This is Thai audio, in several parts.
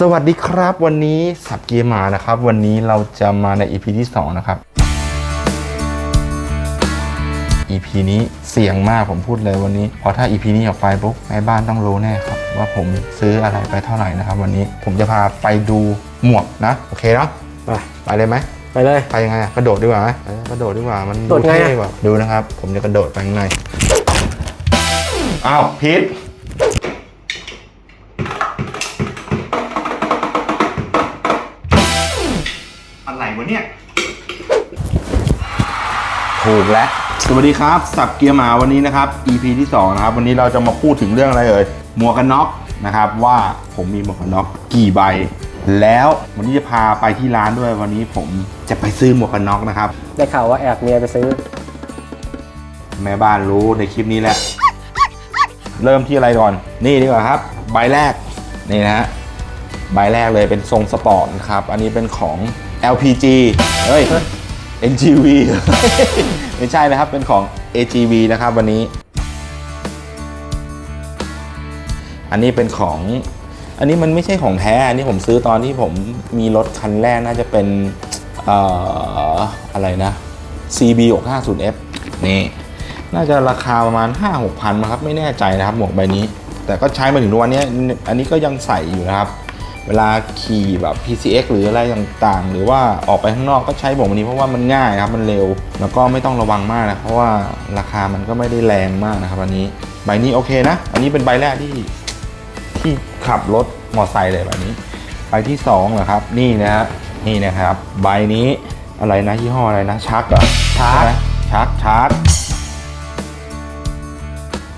สวัสดีครับ วันนี้สับเกียร์มานะครับ วันนี้เราจะมาใน EP ที่ 2 นะครับ EP นี้เสี่ยงมากผมพูดเลยวันนี้ เพราะถ้า EP นี้ออกไปปุ๊บแม่บ้านต้องรู้แน่ครับ ว่าผมซื้ออะไรไปเท่าไหร่นะครับ วันนี้ผมจะพาไปดูหมวกนะ โอเคเนาะไปไปเลยไหมไปเลย ไปยังไงอะกระโดดดีกว่าไหมเออกระโดดดีกว่ามันโดดไงอะ เท่กว่าดูนะครับ ผมจะกระโดดไปข้างในอ้าวพิษะไรวะเนี่ย ถูกแล้ว สวัสดีครับ สับเกียร์หมาวันนี้นะครับ EP ที่ 2 นะครับ วันนี้เราจะมาพูดถึงเรื่องอะไรเอ่ย หมวกกันน็อกนะครับ ว่าผมมีหมวกกันน็อกกี่ใบ แล้ววันนี้จะพาไปที่ร้านด้วย วันนี้ผมจะไปซื้อหมวกกันน็อกนะครับ ได้ข่าวว่าแอบเมียไปซื้อ แม่บ้านรู้ในคลิปนี้แหละ เริ่มที่อะไรก่อน นี่ดีกว่าครับ ใบแรก นี่นะฮะ ใบแรกเลยเป็นทรงสปอร์ตนะครับ อันนี้เป็นของ LPG เฮ้ย NGV ไม่ใช่นะครับ เป็นของ AGV นะครับวันนี้ อันนี้เป็นของ อันนี้มันไม่ใช่ของแท้ อันนี้ผมซื้อตอนที่ผมมีรถคันแรกน่าจะเป็นเอ่ออะไรนะ CB 650F นี่ น่าจะราคาประมาณ 5 6 พันครับ ไม่แน่ใจนะครับหมวกใบนี้ แต่ก็ใช้มาถึงทุกวันนี้ อันนี้ก็ยังใส่อยู่นะครับ เวลาขี่แบบ PCX หรืออะไรต่างๆ หรือว่าออกไปข้างนอกก็ใช้หมวกใบนี้เพราะว่ามันง่ายครับมันเร็ว แล้วก็ไม่ต้องระวังมากนะเพราะว่าราคามันก็ไม่ได้แรงมากนะครับอันนี้ใบนี้โอเคนะ อันนี้เป็นใบแรกที่ที่ขับรถมอไซค์เลยแบบนี้ใบที่2เหรอครับ นี่นะฮะนี่นะครับ ใบนี้อะไรนะยี่ห้ออะไรนะชักเหรอชาร์กใไหมชักชาร์ก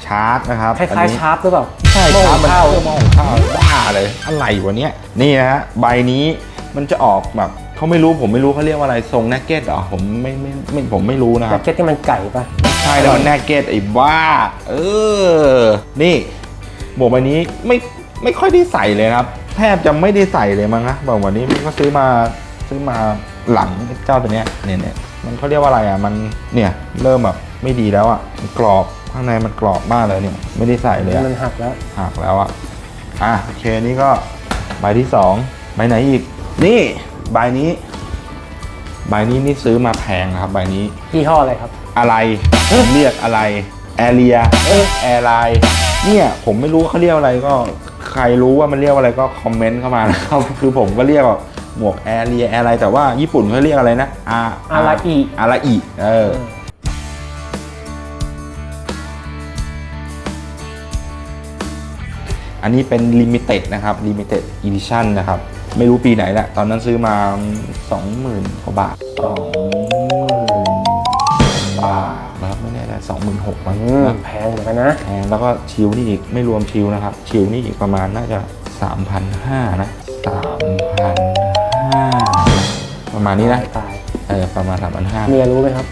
ชาร์กนะครับคล้ายอันนี้ๆชาร์ปหรือเปล่าใช่หม้อชาร์กมันข้าวเครื่องหม้อหุงข้าวบ้าเลยอะไรวะเนี้ยนี่นะฮะใบนี้มันจะออกแบบเขาไม่รู้ผมไม่รู้เขาเรียกว่าอะไรทรงแนกเก็ตเหรอผมไม่ไม่ไม่ผมไม่รู้นะคแจ็รับคเก็ตที่มันไก่ปะใช่แล้วมันแนกเก็ตไอ้บ้า เออ นี่หมวกใบนี้ไม่ไม่ค่อยได้ใส่เลยนะครับ แทบจะไม่ได้ใส่เลยมั้งนะบอกวันนี้มันก็ซื้อมาซื้อมาหลังเจ้าตัวเนี้ยเนี่ยเนี่ยมันเขาเรียกว่าอะไรอะมันเนี่ยเริ่มแบบไม่ดีแล้วอะมันกรอบ ข้างในมันกรอบมากเลยเนี่ย ไม่ได้ใส่เลยอะมันหักแล้ว หักแล้วอะอะโอเคนี่ก็ใบที่สองใบไหนอีก นี่ใบนี้ ใบนี้นี่ซื้อมาแพงนะครับ ใบนี้ ยี่ห้ออะไรครับ อะไรผมเรียกอะไรแอเรียแอร์ไลน์เนี่ยผมไม่รู้เขาเรียกอะไรก็ใครรู้ว่ามันเรียกอะไรก็คอมเมนต์เข้ามานะครับ คือผมก็เรียกว่าหมวกแอร์เรียแอร์ไลน์แต่ว่าญี่ปุ่นเขาเรียกอะไรนะอาอาราอิ อาราอิเอออั นนี้เป็นลิมิเต็ดนะครับลิมิเต็ดอีดิชั่นนะครับ ไม่รู้ปีไหนแหละ ตอนนั้นซื้อมา 20,000กว่าบาท20,000บาทนะครับไม่แน่ใจ26,000มั้งอืมนะแพงเหมือนกันนะแพงแล้วก็ชิวนี่อีกไม่รวมชิวนะครับ ชิวนี่อีกประมาณน่าจะ3,500นะ3,500ประมาณนี้นะ ตาย เออประมาณ3,500เมียรู้ไหมครับ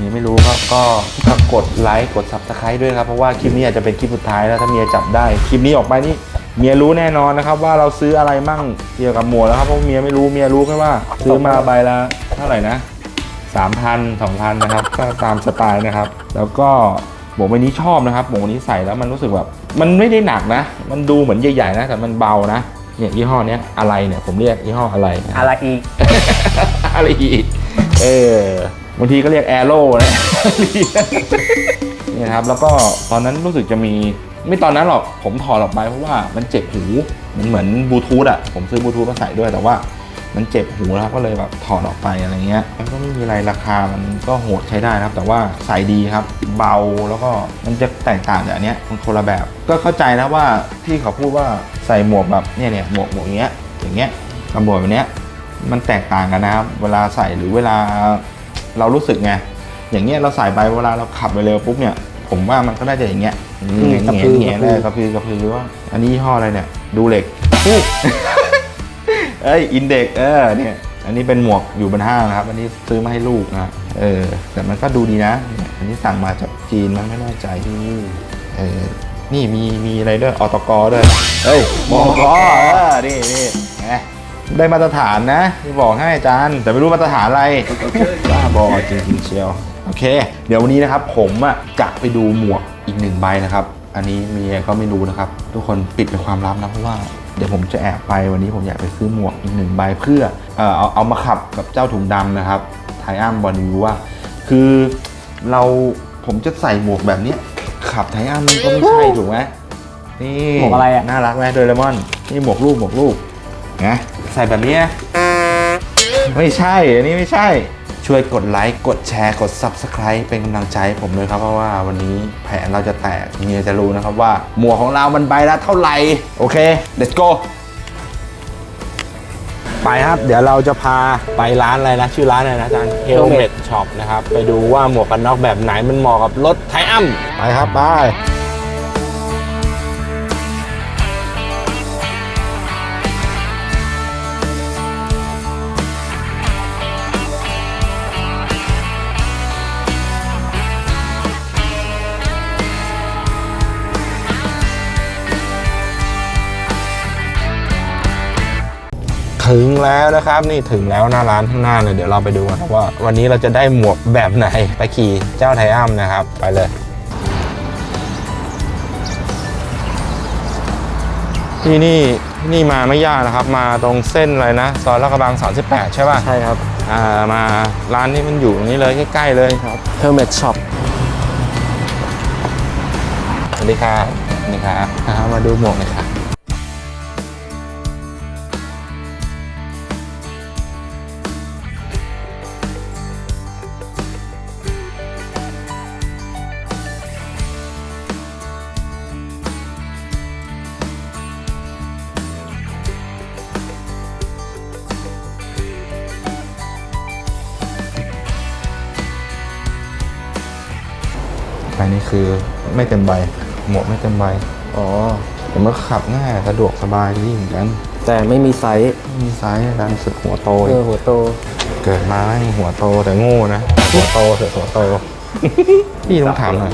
นี่ไม่รู้ก็ก็ก็กดไลค์กด subscribe ด้วยครับ เพราะว่าคลิปนี้อาจจะเป็นคลิปสุดท้ายแล้วถ้าเมียจับได้ คลิปนี้ออกไปนี่เมียรู้แน่นอนนะครับ ว่าเราซื้ออะไรมั่งเกี่ยวกับหมวกแล้วครับเพราะเมียไม่รู้เมียรู้แค่ว่า ซื้อมาใบละเท่าไหร่นะสามพันสองพันนะครับก็ตามสไตล์นะครับ แล้วก็หมวกใบนี้ชอบนะครับหมวกใบนี้ใส่แล้วมันรู้สึกแบบมันไม่ได้หนักนะ มันดูเหมือนใหญ่ๆนะแต่มันเบานะเนี่ยยี่ห้อเนี้ยอะไรเนี่ยผมเรียกยี่ห้ออะไรนะอาราอีอะไรอีกเออ บางทีก็เรียกแอโร่นะนี่นะครับแล้วก็ตอนนั้นรู้สึกจะมีไม่ตอนนั้นหรอกผมถอดออกไปเพราะว่ามันเจ็บหูมันเหมือนบลูทูธอะผมซื้อบลูทูธมาใส่ด้วยแต่ว่ามันเจ็บหูนะครับก็เลยแบบถอดออกไปอะไรเงี้ยมันก็ไม่มีอะไรราคามันก็โหดใช้ได้นะครับ แต่ว่าใส่ดีครับ เบาแล้วก็มันจะแตกต่างจากอันเนี้ยมันคนละแบบ ก็เข้าใจนะว่าที่เขาพูดว่าใส่หมวกแบบเนี่ยเนี่ยหมวกหมวกเงี้ยอย่างเงี้ยกับหมวกแบบเนี้ยมันแตกต่างกันนะครับ เวลาใส่หรือเวลา เรารู้สึกไงอย่างเงี้ยเราใส่ไปเวลาเราขับเร็วๆปุ๊บเนี่ยผมว่ามันก็น่าจะอย่างเงี้ยเงี้ยกระเงี้พืยอเงี้ยกระพือได้กระพือกระพือว่าอันนี้ยี่ห้ออะไรเนี่ย ดูเหล็กนี่เอ้ยอินเด็กเออเนี่ยอันนี้เป็นหมวกอยู่บนห้างนะครับ อันนี้ซื้อมาให้ลูกนะเออ แต่มันก็ดูดีนะเนี่ยอันนี้สั่งมาจากจีนมันไม่แน่ใจเออนี่มีมีอะไรด้วยอตกด้วยเฮ้ยบกเออนี่นี่ไง ได้มาตรฐานนะที่บอกให้อาจารย์ แต่ไม่รู้มาตรฐานอะไรบ้าบอจริงๆเชียวโอเค เดี๋ยววันนี้นะครับ ผมอะจะไปดูหมวกอีกหนึ่งใบนะครับ อันนี้เมียก็ไม่รู้นะครับ ทุกคนปิดเป็นความลับนะเพราะว่าเดี๋ยวผมจะแอบไปวันนี้ผมอยากไปซื้อหมวกอีกหนึ่งใบเพื่อเอ่อเอาเอามาขับกับเจ้าถุงดำนะครับไทอัมบอลวิวว่าคือเราผมจะใส่หมวกแบบเนี้ยขับไทอัมมันก็ไม่ใช่ถูกไหมนี่หมวกอะไรอะน่ารักไหมโดเรมอนนี่หมวกลูกหมวกลูกนะ ใส่แบบนี้นะไม่ใช่ อันนี้ไม่ใช่ ช่วยกดไลค์ กดแชร์ กด Subscribe เป็นกำลังใจให้ผมเลยครับ เพราะว่าวันนี้แผนเราจะแตกเมียจะรู้นะครับว่า หมวกของเรามันใบละเท่าไหร่ โอเค let's go ไปครับ เดี๋ยวเราจะพาไปร้านอะไรนะ ชื่อร้านอะไรนะอาจารย์ Helmet Shop นะครับ ไปดูว่าหมวกกันน็อกแบบไหนมันเหมาะกับรถไทอัมไปครับไป ถึงแล้วนะครับ นี่ถึงแล้วหน้าร้านข้างหน้าเลยเดี๋ยวเราไปดูกันครับว่า วันนี้เราจะได้หมวกแบบไหนไปขี่เจ้าไทอัมนะครับ ไปเลยที่นี่ที่นี่มาไม่ยากนะครับ มาตรงเส้นอะไรนะซอยลาดกระบัง 38 ใช่ป่ะใช่ครับอ่ามาร้านนี้มันอยู่ตรงนี้เลยใกล้ๆเลยครับ Helmet Shop สวัสดีครับสวัสดีครับอ่ามาดูหมวกหน่อยครับ คือไม่เต็มใบ หมวกไม่เต็มใบ อ๋อ แต่มันขับง่ายสะดวกสบายดีเหมือนกัน แต่ไม่มีไซส์ไม่มีไซส์ดันสึกหัวโตเออีอกหัวโต เกิดมาแม่งหัวโตแต่โง่นะ หัวโตเถอะหัวโต พี่ต้องถามหน่อย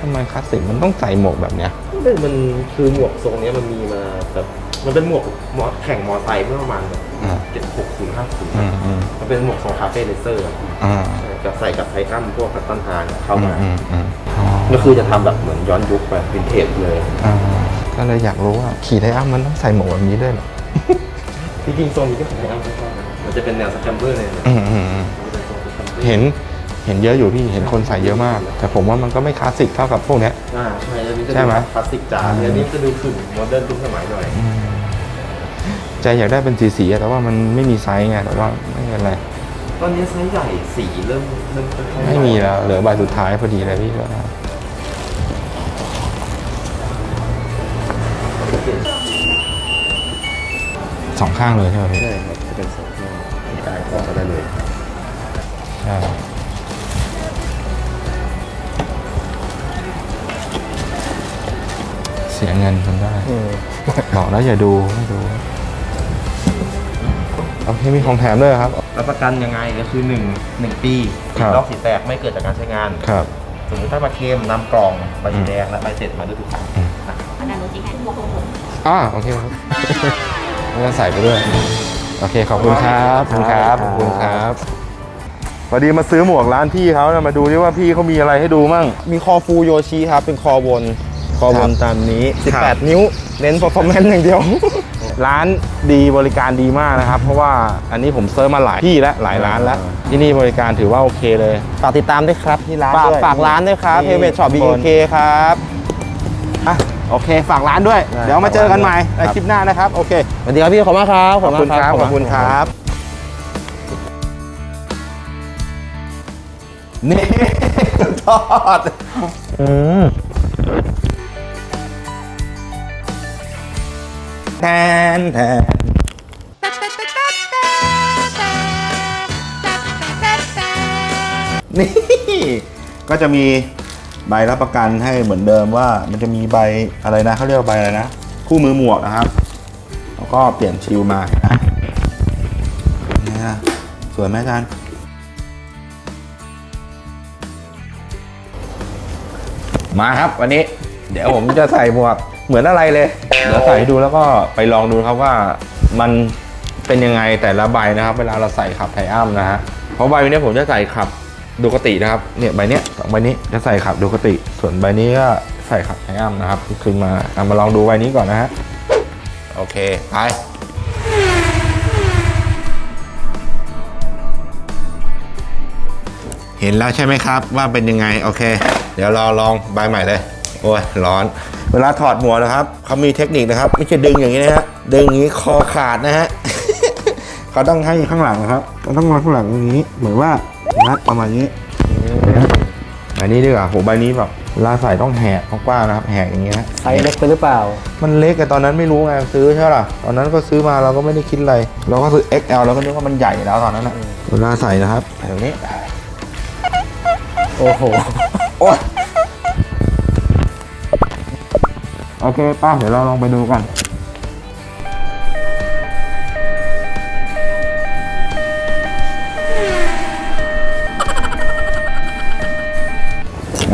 ทำไมคลาสสิกมันต้องใส่หมวกแบบเนี้ยไม่มันคือหมวกทรงเนี้ยมันมีมาแบบมันเป็นหมวกหมวกแข่งมอไซค์เมื่อประมาณแบบอ่าเจ็ดหกศูนย์ห้าศูนย์อืมอืมมันเป็นหมวกทรงคาเฟ่เลเซอร์อะอ่ากับใส่กับไทอัมพวกคัตตันฮานเข้ามา อืมอืมอ๋อ ก็คือจะทำแบบเหมือนย้อนยุคไปวินเทจเลย อ่าก็เลยอยากรู้ว่าขี่ไทอัมมันต้องใส่หมวกแบบนี้ด้วยเหรอจริงๆทรงนี้ก็ไทอัมไม่ชอบนะมันจะเป็นแนวสแคมเบอร์เลยนะอืมอืมอืมมันจะเป็นทรงสแคมเบอร์เห็นเห็นเยอะอยู่พี่เห็นคนใส่เยอะมาก แต่ผมว่ามันก็ไม่คลาสสิกเท่ากับพวกเนี้ย อ่าใช่แล้วนี่จะใช่ไหมคลาสสิกจ๋าเนี่ยนี่จะดูถึงโมเดิร์นรุ่นสมัยหน่อย ใจอยากได้เป็นสีสีๆอะแต่ว่ามันไม่มีไซส์ไงแต่ว่าไม่เป็นไรตอนนี้ไซส์ใหญ่สีเริ่มเริ่มค่อยๆไม่มีแล้วเหลือใบสุดท้ายพอดีเลยพี่ก็ สองข้างเลยใช่ไหมพี่ใช่ครับจะเป็นสองหน้ามีกายขอจะได้เลยใช่เสียเงินคนได้อืมบอกแล้วอย่าดูไม่ดูโอเคมีของแถมด้วยครับ รับประกันยังไงก็คือหนึ่งหนึ่งปีครัสีบลอกสีแตกไม่เกิดจากการใช้งานครับสมมติถ้ามาเคลมนำกล่องใบสีแดงและใบเสร็จมาด้วยทุกครั้งอันนั้นจริงๆหัวของผมอ่าโอเคครับ ก็ใส่ไปด้วย โอเค ขอบคุณครับขอบคุณครับขอบคุณครับพอดีมาซื้อหมวกร้านพี่เขานะมาดูดิว่าพี่เขามีอะไรให้ดูมั่ง มีคอฟูโยชิครับ เป็นคอวน คอวนตามนี้ ครับ 18 นิ้ว เน้น performance อย่างเดียว ร้านดีบริการดีมากนะครับ เพราะว่าอันนี้ผมเซิร์ชมาหลายที่แล้วหลายร้านแล้วที่นี่บริการถือว่าโอเคเลย ฝากติดตามด้วยครับที่ร้านฝากด้วยฝากร้านด้วยครับเฮเวทช็อปทุบีกคนเคครับ อะ โอเค ฝากร้านด้วย ได้เดี๋ยวมาเจอกันใหม่ครับในคลิปหน้านะครับ โอเค สวัสดีครับพี่ขอบคุณมากครับขอบคุณครับ ขอบคุณครับ นี่ ทอด อืม แทนแทน นี่ ก็จะมี ใบรับประกันให้เหมือนเดิมว่ามันจะมีใบอะไรนะเขาเรียกว่าใบอะไรนะ คู่มือหมวกนะครับ แล้วก็เปลี่ยนชิลมานะนี่นะสวยไหมอาจารย์มาครับวันนี้ เดี๋ยวผมจะใส่หมวกเหมือนอะไรเลยเดี๋ยวใส่ให้ดูแล้วก็ไปลองดูครับว่ามันเป็นยังไงแต่ละใบนะครับ เวลาเราใส่ขับไทอัมนะฮะเพราะใบนี้ผมจะใส่ขับ ดูกตินะครับเนี่ยใบเนี้ยสองใบนี้จะใส่ขับดูกติ ส่วนใบนี้ก็ใส่ขับไทอัมนะครับขึ้นมาเอามาลองดูใบนี้ก่อนนะฮะโอเคไปเห็นแล้วใช่ไหมครับว่าเป็นยังไงโอเค เดี๋ยวรอลองใบใหม่เลยโอ้ยร้อน เวลาถอดหมวกนะครับเขามีเทคนิคนะครับ ไม่ใช่ดึงอย่างนี้นะฮะดึงอย่างนี้คอขาดนะฮะเขาต้องให้ข้างหลังนะครับเขาต้องมาข้างหลังอย่างนี้ เหมือนว่า นัดประมาณนี้ อันนี้ดีกว่าโหใบนี้แบบเวลาใส่ต้องแหกกว้างๆนะครับ แหกอย่างเงี้ยไซส์เล็กไปหรือเปล่า มันเล็กแต่ตอนนั้นไม่รู้ไงซื้อใช่ไหมล่ะตอนนั้นก็ซื้อมาเราก็ไม่ได้คิดอะไรเราก็ซื้อ XL เราก็นึกว่ามันใหญ่แล้วตอนนั้นนะเวลาใส่นะครับแบบนี้โอ้โหโอ้ยโอเคป้าเดี๋ยวเราลองไปดูกัน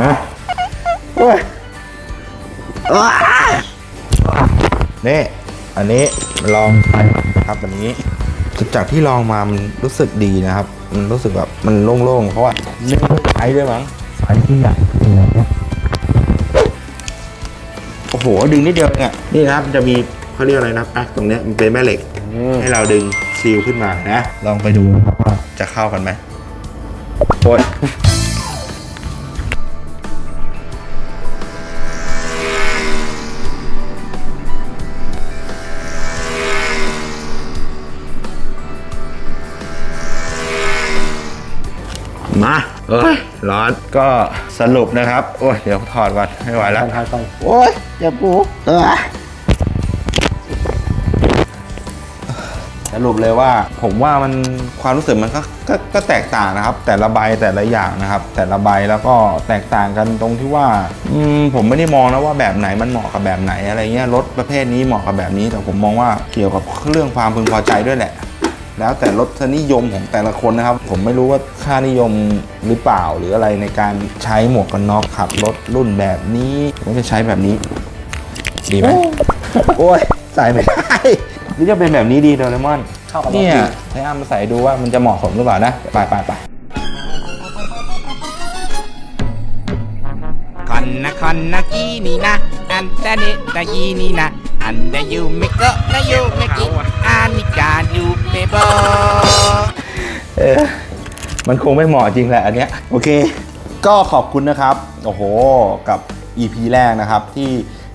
นะโอ้ยอ้ายนี่อันนี้ลองไปครับอันนี้ จากที่ลองมามันรู้สึกดีนะครับ มันรู้สึกแบบมันโล่งๆเพราะว่าไม่ได้ใช้ด้วยมั้งไซส์ที่ใหญ่โอ้โหดึงนิดเดียวเองอะนี่นะครับมันจะมีเขาเรียกอะไรนะแป๊กตรงเนี้ยมันเป็นแม่เหล็ก ให้เราดึงซีลขึ้นมานะ ลองไปดูนะครับว่าจะเข้ากันไหมโอ้ย เอ้ยร้อนก็สรุปนะครับ โอ้ยเดี๋ยวถอดก่อนไม่ไหวแล้วทานไปโอ้ยเจ็บปูเออสรุปเลยว่าผมว่ามันความรู้สึกมันก็ก็ก็แตกต่างนะครับ แต่ละใบแต่ละอย่างนะครับ แต่ละใบแล้วก็แตกต่างกันตรงที่ว่าอืมผมไม่ได้มองนะว่าแบบไหนมันเหมาะกับแบบไหนอะไรเงี้ยรถประเภทนี้เหมาะกับแบบนี้ แต่ผมมองว่าเกี่ยวกับเรื่องความพึงพอใจด้วยแหละ แล้วแต่รสนิยมของแต่ละคนนะครับ ผมไม่รู้ว่าค่านิยมหรือเปล่าหรืออะไรในการใช้หมวกกันน็อกขับรถรุ่นแบบนี้ผมจะใช้แบบนี้ ดีไหมโอ้ยใส่ไม่ได้หรือจะเป็นแบบนี้ดีโดเรมอน เข้ากับรถ เนี่ย ดี ให้อ้ามาใส่ดูว่ามันจะเหมาะสมหรือเปล่านะ ไปไปไป こんなこんな気になあんたねだ気にな อันนายูไม่ก็นายูไม่กิอานิการอยู่เปโบเออมันคงไม่เหมาะจริงแหละอันเนี้ยโอเค ก็ขอบคุณนะครับ โอ้โห กับ EP แรกนะครับที่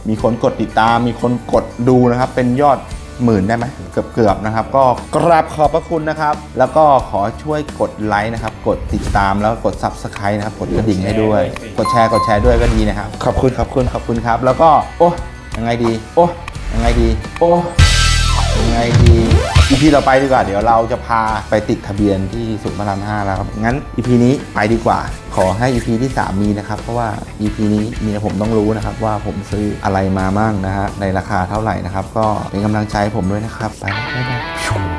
มีคนกดติดตาม มีคนกดดูนะครับ เป็นยอดหมื่นได้ไหมเกือบเกือบนะครับ ก็กราบขอบพระคุณนะครับ แล้วก็ขอช่วยกดไลค์นะครับ กดติดตามแล้วกด Subscribe นะครับ กดกระดิ่งให้ด้วย กดแชร์กดแชร์ด้วยก็ดีนะครับ ขอบคุณขอบคุณขอบคุณครับ แล้วก็โอ้ยังไงดี โอ้ ยังไงดีโอ้ยังไงดีอีพีต่อไปดีกว่า เดี๋ยวเราจะพาไปติดทะเบียนที่สุพรรณห้าแล้วครับ งั้นอีพีนี้ไปดีกว่า ขอให้อีพีที่ 3 มีนะครับ เพราะว่าอีพีนี้เมียผมต้องรู้นะครับ ว่าผมซื้ออะไรมามั่งนะฮะในราคาเท่าไหร่นะครับ ก็เป็นกำลังใจให้ผมด้วยนะครับ ไปแล้วบ๊ายบาย